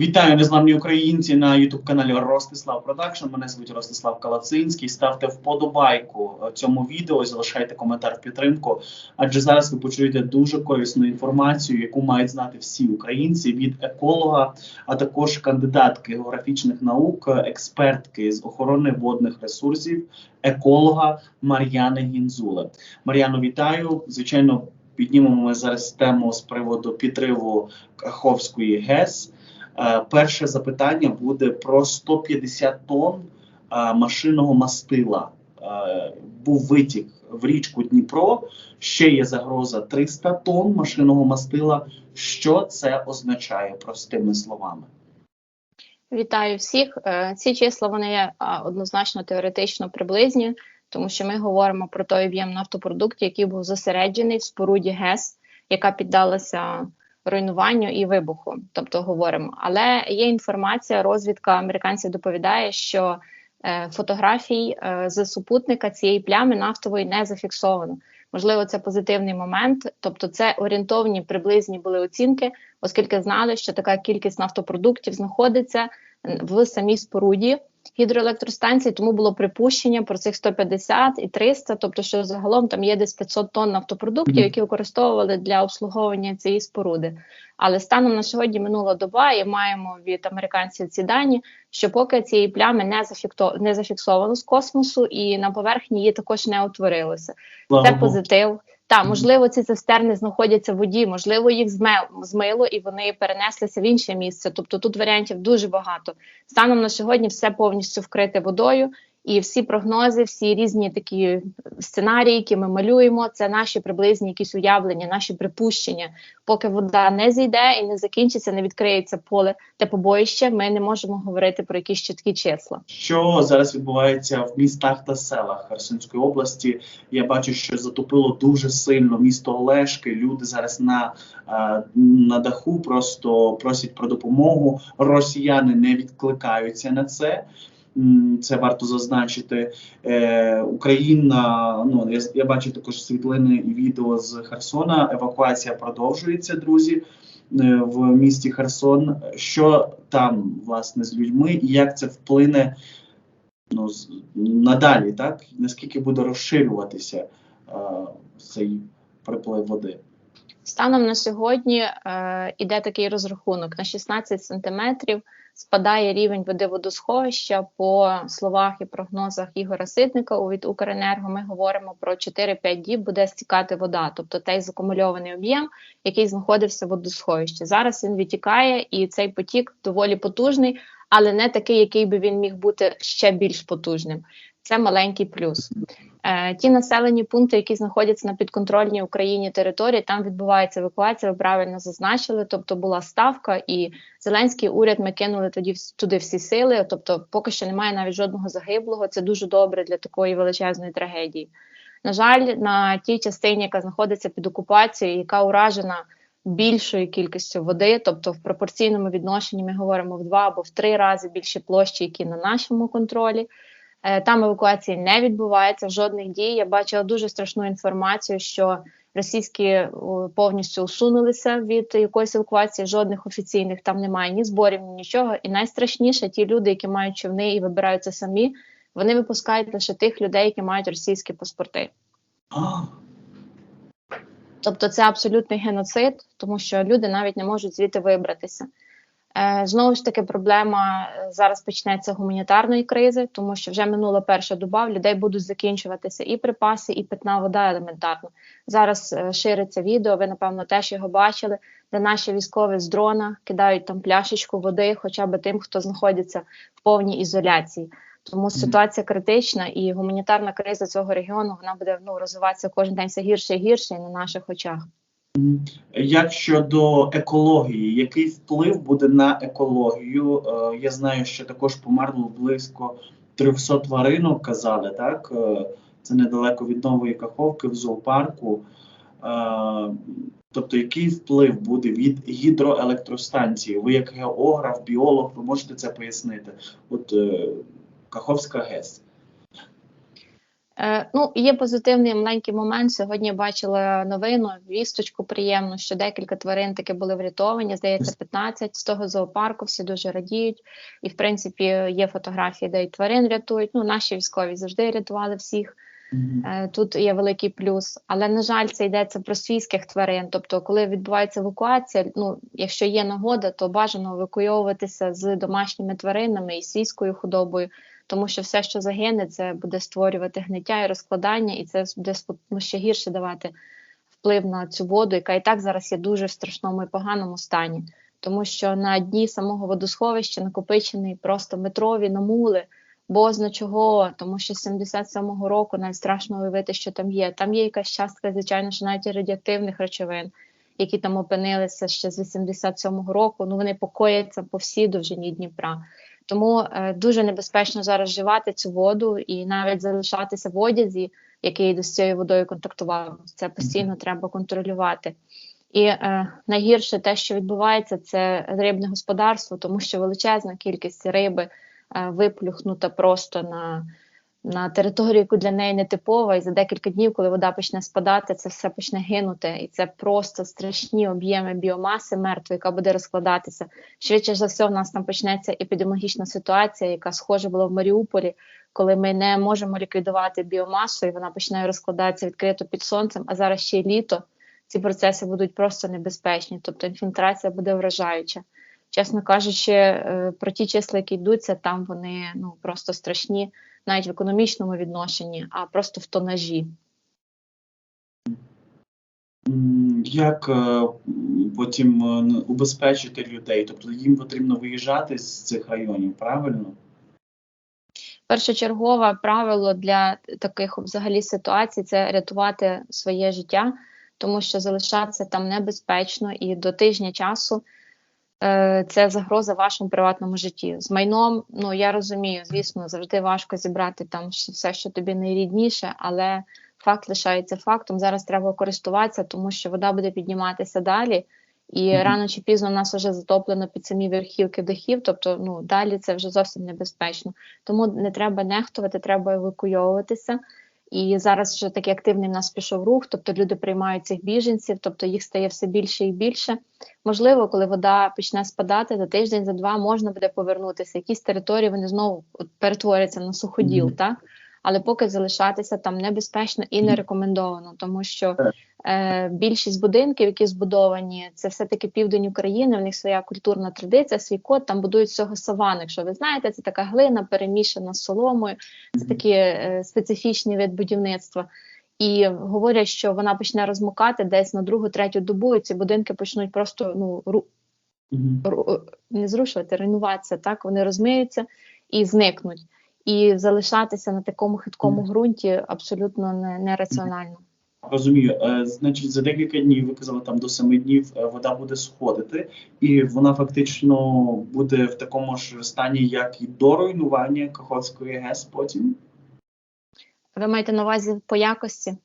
Вітаю незламні українці на youtube каналі Ростислав Продакшн. Мене звуть Ростислав Калацинський. Ставте вподобайку цьому відео, залишайте коментар в підтримку. Адже зараз ви почуєте дуже корисну інформацію, яку мають знати всі українці від еколога, а також кандидатки географічних наук, експертки з охорони водних ресурсів, еколога Мар'яни Гінзуле. Мар'яно, вітаю. Звичайно, піднімемо ми зараз тему з приводу підриву Каховської ГЕС. Е, Перше запитання буде про 150 тонн е, машинного мастила. Е, Був витік в річку Дніпро. Ще є загроза 300 тонн машинного мастила. Що це означає простими словами? Вітаю всіх. Ці числа вони однозначно теоретично приблизні, тому що ми говоримо про той об'єм нафтопродуктів, який був зосереджений в споруді ГЕС, яка піддалася руйнуванню і вибуху. Тобто говоримо. Але є інформація, розвідка американців доповідає, що е, фотографій е, з супутника цієї плями нафтової не зафіксовано. Можливо, це позитивний момент, тобто це орієнтовні приблизні були оцінки, оскільки знали, що така кількість нафтопродуктів знаходиться в самій споруді гідроелектростанції, тому було припущення про цих 150 і 300, тобто що загалом там є десь 500 тонн нафтопродуктів, які використовували для обслуговування цієї споруди. Але станом на сьогодні минула доба, і маємо від американців ці дані, що поки цієї плями не зафікто не зафіксовано з космосу, і на поверхні її також не утворилося. Це позитив. Та можливо, ці цистерни знаходяться в воді, можливо, їх змило і вони перенеслися в інше місце. Тобто тут варіантів дуже багато. Станом на сьогодні все повністю вкрите водою, і всі прогнози, всі різні такі сценарії, які ми малюємо, це наші приблизні якісь уявлення, наші припущення. Поки вода не зійде і не закінчиться, не відкриється поле те побоїще. Ми не можемо говорити про якісь чіткі числа. Що зараз відбувається в містах та селах Херсонської області? Я бачу, що затопило дуже сильно місто Олешки. Люди зараз на, е, на даху просто просять про допомогу. Росіяни не відкликаються на це. Це варто зазначити. Е, Україна, ну я, я бачу також світлини і відео з Херсона. Евакуація продовжується, друзі, е, в місті Херсон. Що там власне з людьми, і як це вплине ну, з- надалі, так? Наскільки буде розширюватися е, цей приплив води? Станом на сьогодні е, іде такий розрахунок на 16 сантиметрів. Спадає рівень води водосховища. По словах і прогнозах Ігора Ситника від Укренерго. Ми говоримо про 4-5 діб буде стікати вода, тобто той закумульований об'єм, який знаходився в водосховищі. Зараз він відтікає, і цей потік доволі потужний, але не такий, який би він міг бути ще більш потужним. Це маленький плюс. Е, ті населені пункти, які знаходяться на підконтрольній Україні території, там відбувається евакуація. Ви правильно зазначили. Тобто була ставка, і Зеленський уряд ми кинули тоді туди всі сили. Тобто, поки що немає навіть жодного загиблого. Це дуже добре для такої величезної трагедії. На жаль, на тій частині, яка знаходиться під окупацією, яка уражена більшою кількістю води, тобто в пропорційному відношенні ми говоримо в два або в три рази більші площі, які на нашому контролі. Е, Там евакуації не відбувається жодних дій. Я бачила дуже страшну інформацію, що російські повністю усунулися від якоїсь евакуації. Жодних офіційних там немає ні зборів, ні нічого. І найстрашніше ті люди, які мають човни і вибираються самі, вони випускають лише тих людей, які мають російські паспорти. Тобто це абсолютний геноцид, тому що люди навіть не можуть звідти вибратися. Е, знову ж таки, проблема е, зараз почнеться гуманітарної кризи, тому що вже минула перша доба, в людей будуть закінчуватися і припаси, і питна вода елементарно. Зараз е, шириться відео, ви напевно теж його бачили, де наші військові з дрона кидають там пляшечку води, хоча б тим, хто знаходиться в повній ізоляції. Тому ситуація критична і гуманітарна криза цього регіону вона буде ну розвиватися кожен день все гірше і гірше і на наших очах. Як щодо екології, який вплив буде на екологію? Е, Я знаю, що також померло близько 300 тваринок, казали, так? Е, Це недалеко від Нової Каховки в зоопарку. Е, Тобто, який вплив буде від гідроелектростанції? Ви як географ, біолог, ви можете це пояснити? От Каховська ГЕС. Е, ну, є позитивний маленький момент. Сьогодні бачила новину, вісточку приємну, що декілька тварин таки були врятовані. Здається, 15 з того зоопарку. Всі дуже радіють. І, в принципі, є фотографії, де і тварин рятують. Ну, наші військові завжди рятували всіх. Е, Тут є великий плюс, але на жаль, це йдеться про свійських тварин. Тобто, коли відбувається евакуація, ну якщо є нагода, то бажано евакуйовуватися з домашніми тваринами і свійською худобою, тому що все, що загине, це буде створювати гниття і розкладання, і це буде ну, ще гірше давати вплив на цю воду, яка і так зараз є дуже в страшному і поганому стані. Тому що на дні самого водосховища накопичений просто метрові намули, бозна чого, тому що з 77-го року навіть страшно уявити, що там є. Там є якась частка, звичайно, що навіть радіоактивних речовин, які там опинилися ще з 87-го року. Ну вони покояться по всій довжині Дніпра. Тому е, дуже небезпечно зараз вживати цю воду і навіть залишатися в одязі, який з цією водою контактував. Це постійно треба контролювати. І е, найгірше те, що відбувається, це рибне господарство, тому що величезна кількість риби виплюхнута просто на, на територію, яку для неї не типова, і за декілька днів, коли вода почне спадати, це все почне гинути. І це просто страшні об'єми біомаси мертвої, яка буде розкладатися. Швидше за все, в нас там почнеться епідеміологічна ситуація, яка схожа була в Маріуполі, коли ми не можемо ліквідувати біомасу, і вона починає розкладатися відкрито під сонцем, а зараз ще й літо. Ці процеси будуть просто небезпечні, тобто інфільтрація буде вражаюча. Чесно кажучи, е, про ті числа, які йдуться, там вони ну просто страшні, навіть в економічному відношенні, а просто в тонажі. Як е, потім е, убезпечити людей? Тобто їм потрібно виїжджати з цих районів, правильно? Першочергове правило для таких взагалі ситуацій це рятувати своє життя, тому що залишатися там небезпечно і до тижня часу це загроза вашому приватному житті. З майном, ну я розумію, звісно, завжди важко зібрати там все, що тобі найрідніше, але факт лишається фактом. Зараз треба користуватися, тому що вода буде підніматися далі. І Мгм. рано чи пізно в нас вже затоплено під самі верхівки дахів, тобто ну далі це вже зовсім небезпечно. Тому не треба нехтувати, треба евакуйовуватися. І зараз вже такий активний в нас пішов рух, тобто люди приймають цих біженців, тобто їх стає все більше і більше. Можливо, коли вода почне спадати за тиждень, за два можна буде повернутися. Якісь території вони знову перетворяться на суходіл, Мгм. так? Але поки залишатися там небезпечно і не рекомендовано, тому що е, більшість будинків, які збудовані, це все-таки південь України, в них своя культурна традиція, свій код, там будують цього саван. Якщо ви знаєте, це така глина перемішана з соломою, це такий е, специфічний вид будівництва. І говорять, що вона почне розмокати десь на другу, третю добу, і ці будинки почнуть просто ну ру, Мгм. ру- не зрушувати, руйнуватися. Так вони розмиються і зникнуть. І залишатися на такому хиткому ґрунті абсолютно не, нераціонально. Розумію. Е, Значить, за декілька днів, ви казали, там до семи днів е, вода буде сходити, і вона фактично буде в такому ж стані, як і до руйнування Каховської ГЕС потім. Ви маєте на увазі по якості?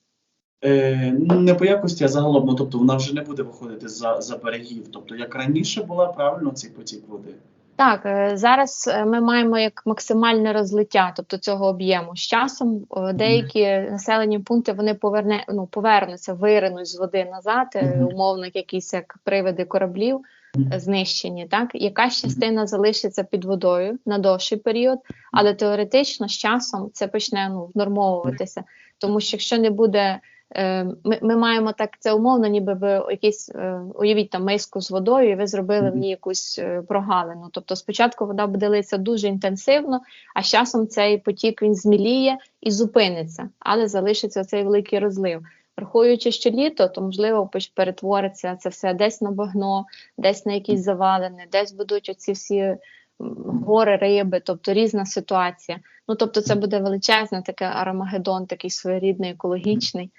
Е, не по якості, а загалом, ну, тобто вона вже не буде виходити за, за берегів. Тобто, як раніше була правильно цей потік води. Так, е, зараз е, ми маємо як максимальне розлиття, тобто цього об'єму. З часом е, деякі населені пункти вони поверне, ну, повернуться, виринуть з води назад, умовно, якісь як привиди кораблів знищені. Так, якась частина залишиться під водою на довший період, але теоретично з часом це почне ну, внормовуватися. Тому що якщо не буде. Е, Ми, ми маємо так це умовно, ніби ви якісь е, уявіть там миску з водою, і ви зробили в ній якусь е, прогалину. Тобто спочатку вода буде литися дуже інтенсивно, а з часом цей потік він зміліє і зупиниться, але залишиться цей великий розлив. Враховуючи, що літо, то можливо перетвориться це все десь на багно, десь на якісь завалини, десь будуть оці всі гори риби, тобто різна ситуація. Ну тобто, це буде величезне таке аромагеддон, такий своєрідний, екологічний.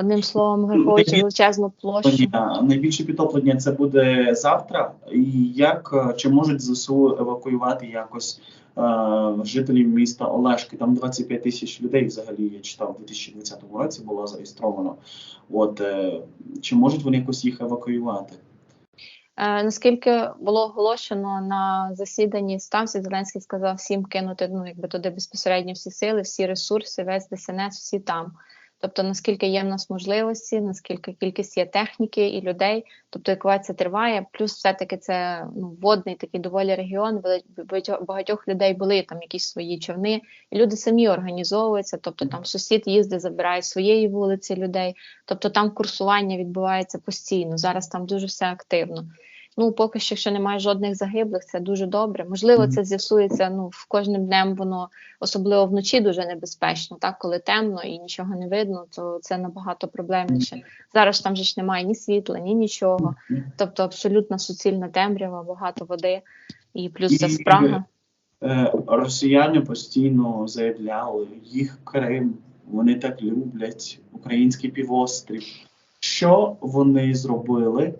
Одним словом, враховуючи величезну площу. Найбільше підтоплення це буде завтра. І як е, чи можуть ЗСУ евакуювати якось е, жителів міста Олешки? Там 25 тисяч людей взагалі я читав у 2020 році було зареєстровано. От е, чи можуть вони якось їх евакуювати? Е, наскільки було оголошено на засіданні ставці, Зеленський сказав всім кинути ну, якби туди безпосередньо всі сили, всі ресурси, весь ДСНС, всі там. Тобто, наскільки є в нас можливості, наскільки кількість є техніки і людей, тобто евакуація триває, плюс все-таки це ну, водний такий доволі регіон, багатьох людей були там якісь свої човни, і люди самі організовуються, тобто там сусід їздить, забирає своєї вулиці людей, тобто там курсування відбувається постійно. Зараз там дуже все активно. Ну, поки що, якщо немає жодних загиблих, це дуже добре. Можливо, це з'ясується ну, в кожним днем воно особливо вночі дуже небезпечно. Так, коли темно і нічого не видно, то це набагато проблемніше. Зараз там же ж немає ні світла, ні нічого. Тобто абсолютно суцільна темрява, багато води, і плюс це спрага. Е, Росіяни постійно заявляли, їх Крим, вони так люблять український півострів. Що вони зробили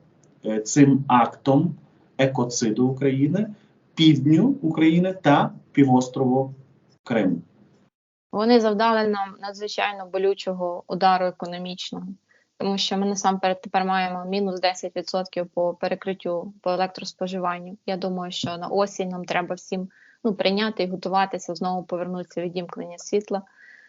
цим актом екоциду України, півдню України та півострову Крим? Вони завдали нам надзвичайно болючого удару економічного, тому що ми насамперед тепер маємо мінус 10% по перекриттю по електроспоживанню. Я думаю, що на осінь нам треба всім ну, прийняти і готуватися, знову повернутися відімкнення світла.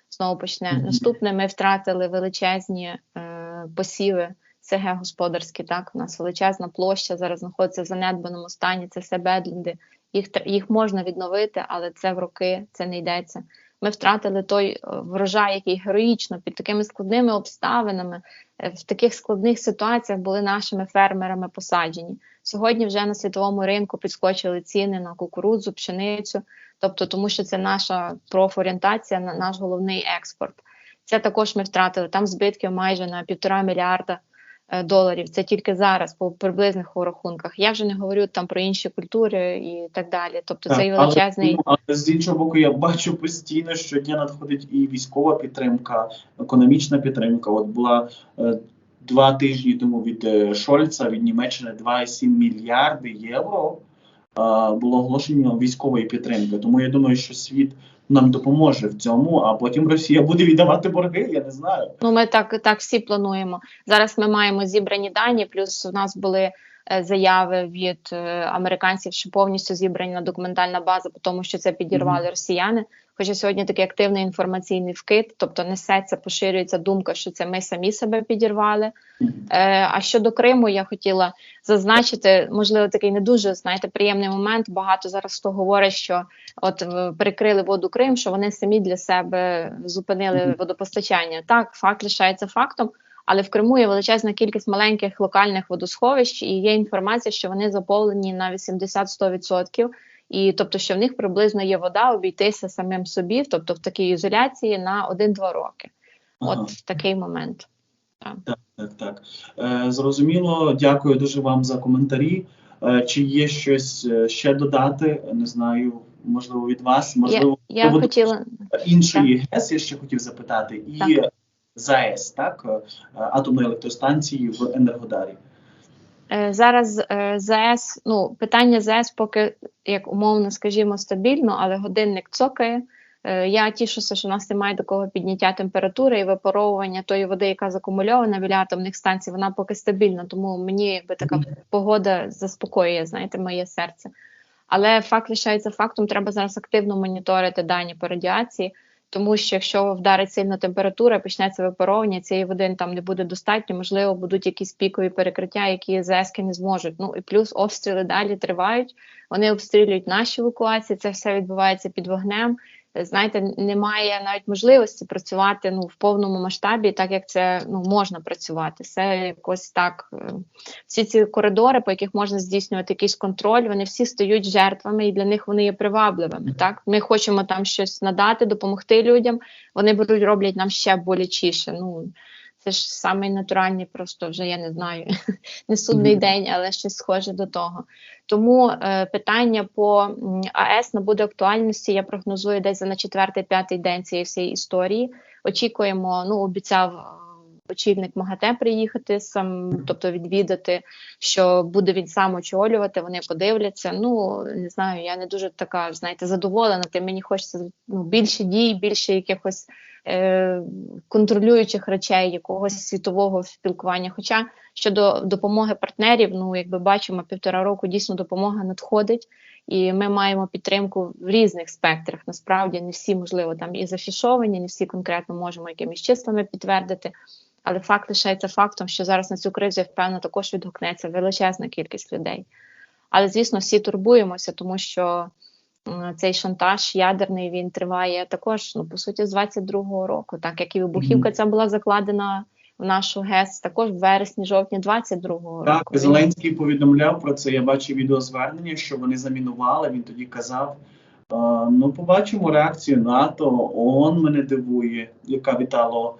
Знову почне наступне. Ми втратили величезні е, посіви. СГ господарські, так, у нас величезна площа зараз знаходиться в занедбаному стані, це все бедлінди. Їх, їх можна відновити, але це в роки, це не йдеться. Ми втратили той е, врожай, який героїчно під такими складними обставинами, е, в таких складних ситуаціях були нашими фермерами посаджені. Сьогодні вже на світовому ринку підскочили ціни на кукурудзу, пшеницю, тобто тому що це наша профорієнтація, на наш головний експорт. Це також ми втратили там збитків майже на півтора мільярда доларів. Це тільки зараз по приблизних рахунках. Я вже не говорю там про інші культури і так далі. Тобто Так, цей величезний. ну, але з іншого боку, я бачу постійно, що щодня надходить і військова підтримка, економічна підтримка. От була е, два тижні тому від е, Шольца від Німеччини 2,7 мільярди євро. е, було оголошення військової підтримки. Тому я думаю, що світ нам допоможе в цьому, а потім Росія буде віддавати борги. Я не знаю. Ну, ми так, так всі плануємо. Зараз ми маємо зібрані дані, плюс у нас були е, заяви від е, американців, що повністю зібрана документальна база, по тому що це підірвали росіяни. Хоча сьогодні такий активний інформаційний вкид, тобто несеться, поширюється думка, що це ми самі себе підірвали. Е, а щодо Криму, я хотіла зазначити, можливо, такий не дуже знаєте, приємний момент. Багато зараз хто говорить, що от е, перекрили воду Крим, що вони самі для себе зупинили водопостачання. Так, факт лишається фактом. Але в Криму є величезна кількість маленьких локальних водосховищ, і є інформація, що вони заповнені на 80-100%. І тобто, що в них приблизно є вода обійтися самим собі, тобто в такій ізоляції на 1-2 роки. Ага. От такий момент. Так, так, так. Е, зрозуміло, дякую дуже вам за коментарі. Е, чи є щось е, ще додати? Не знаю, можливо, від вас, можливо, Я приводу хотіла іншої ГЕС я ще хотів запитати, і Так. ЗАЕС, так, е, атомної електростанції в Енергодарі. Е, Зараз е, ЗАЕС, ну питання ЗАЕС поки як умовно, скажімо, стабільно, але годинник цокає. Е, Я тішуся, що в нас немає такого підняття температури і випаровування тої води, яка закумульована біля атомних станцій, вона поки стабільна, тому мені якби така погода заспокоює, знаєте, моє серце. Але факт лишається фактом, треба зараз активно моніторити дані по радіації, тому що якщо вдарить сильна температура, почнеться випаровування, цієї води там не буде достатньо, можливо, будуть якісь пікові перекриття, які ЗСК не зможуть. Ну і плюс обстріли далі тривають. Вони обстрілюють наші евакуації. Це все відбувається під вогнем. Знаєте, немає навіть можливості працювати ну в повному масштабі, так як це ну можна працювати. Все якось так. е, Всі ці коридори, по яких можна здійснювати якийсь контроль, вони всі стають жертвами, і для них вони є привабливими. Так, ми хочемо там щось надати, допомогти людям. Вони беруть, роблять нам ще болячіше. Ну це ж самий натуральний, просто вже я не знаю, не судний Мгм. день, але щось схоже до того. Тому е, питання по АЕС набуде актуальності. Я прогнозую десь за на четвертий-п'ятий день цієї всієї історії. Очікуємо, ну обіцяв е, очільник МАГАТЕ приїхати сам, тобто відвідати, що буде він сам очолювати. Вони подивляться. Ну не знаю, я не дуже така, знаєте, задоволена. Тим мені хочеться ну, більше дій, більше якихось е, контролюючих речей, якогось світового спілкування. Хоча щодо допомоги партнерів, ну якби бачимо, півтора року дійсно допомога надходить, і ми маємо підтримку в різних спектрах. Насправді не всі, можливо, там і зафішовані, не всі конкретно можемо якимись числами підтвердити. Але факт лишається фактом, що зараз на цю кризу, я впевнена, також відгукнеться величезна кількість людей. Але, звісно, всі турбуємося, тому що цей шантаж ядерний він триває також, ну, по суті, з 22-го року, так як і вибухівка ця була закладена в нашу ГЕС також в вересні-жовтні 22-го року. Він- Зеленський повідомляв про це. Я бачив відеозвернення, що вони замінували. Він тоді казав. ну, побачимо реакцію НАТО. ООН мене дивує, яка вітало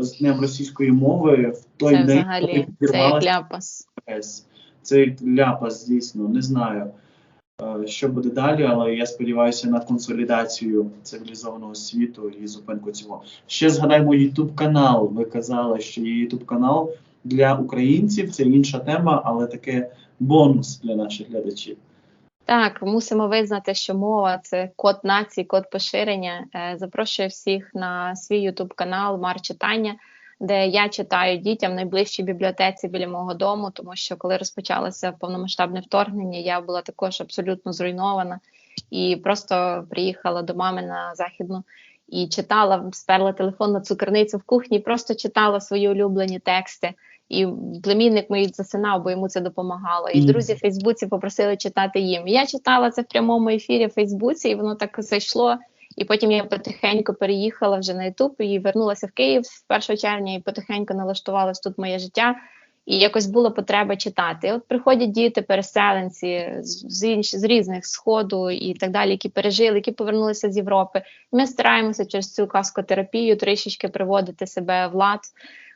з Днем російської мови в той Це день, взагалі коли це як ляпас. Це як ляпас, дійсно, не знаю, що буде далі, але я сподіваюся на консолідацію цивілізованого світу і зупинку цього. Ще згадаємо YouTube канал. Ви казали, що є YouTube канал для українців. Це інша тема, але таке бонус для наших глядачів. Так, мусимо визнати, що мова це код нації, код поширення. Е, Запрошую всіх на свій YouTube канал Мар читання, де я читаю дітям в найближчій бібліотеці біля мого дому, тому що коли розпочалося повномасштабне вторгнення, я була також абсолютно зруйнована і просто приїхала до мами на західну і читала, сперла телефон на цукерницю в кухні, просто читала свої улюблені тексти. І племінник мій засинав, бо йому це допомагало. І друзі в Фейсбуці попросили читати їм. Я читала це в прямому ефірі в Фейсбуці, і воно так зайшло. І потім я потихеньку переїхала вже на Ютуб і вернулася в Київ з 1 червня, і потихеньку налаштувалась тут моє життя. І якось була потреба читати. От приходять діти, переселенці з, з, інш, з різних сходу і так далі, які пережили, які повернулися з Європи. Ми стараємося через цю каскотерапію трішечки приводити себе в лад.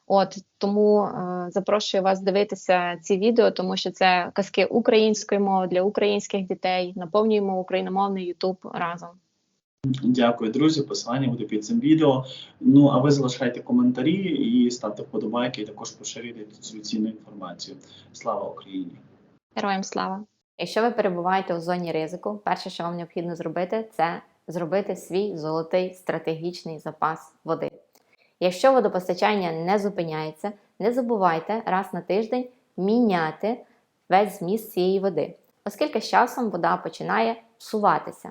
От тому е, запрошую вас дивитися ці відео, тому що це казки української мови для українських дітей. Наповнюємо україномовний Ютуб разом. Дякую, друзі. Посилання буде під цим відео. Ну а ви залишайте коментарі і ставте вподобайки, і також поширюйте цю цінну інформацію. Слава Україні! Героям слава! Якщо ви перебуваєте у зоні ризику, перше, що вам необхідно зробити, це зробити свій золотий стратегічний запас води. Якщо водопостачання не зупиняється, не забувайте раз на тиждень міняти весь зміст цієї води, оскільки з часом вода починає псуватися.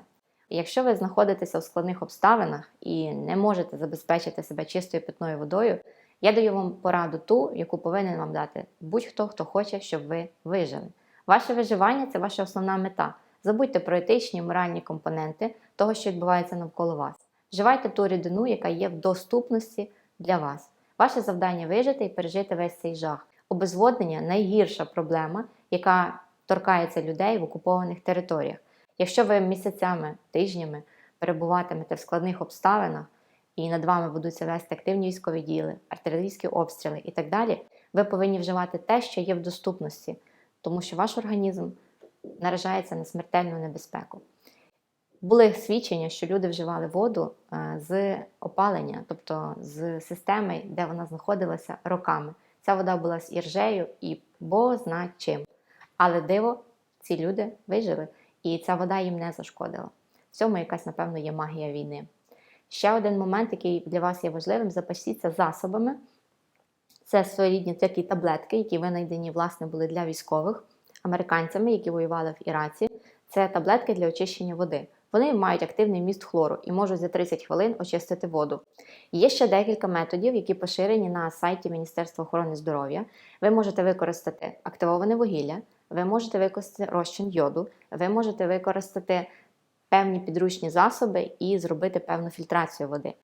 Якщо ви знаходитеся у складних обставинах і не можете забезпечити себе чистою питною водою, я даю вам пораду ту, яку повинен вам дати будь-хто, хто хоче, щоб ви вижили. Ваше виживання це ваша основна мета. Забудьте про етичні моральні компоненти того, що відбувається навколо вас. Вживайте ту рідину, яка є в доступності для вас. Ваше завдання вижити і пережити весь цей жах. Обезводнення найгірша проблема, яка торкається людей в окупованих територіях. Якщо ви місяцями, тижнями перебуватимете в складних обставинах і над вами будуться вести активні військові діли, артилерійські обстріли і так далі, ви повинні вживати те, що є в доступності, тому що ваш організм наражається на смертельну небезпеку. Були свідчення, що люди вживали воду е, з опалення, тобто з системи, де вона знаходилася роками. Ця вода була з іржею і бо зна чим. Але диво, ці люди вижили, і ця вода їм не зашкодила. В цьому якась, напевно, є магія війни. Ще один момент, який для вас є важливим: запасіться засобами. Це своєрідні такі таблетки, які винайдені власне були для військових американцями, які воювали в Іраці. Це таблетки для очищення води. Вони мають активний міст хлору і можуть за 30 хвилин очистити воду. Є ще декілька методів, які поширені на сайті Міністерства охорони здоров'я. Ви можете використати активоване вугілля, ви можете використати розчин йоду, ви можете використати певні підручні засоби і зробити певну фільтрацію води.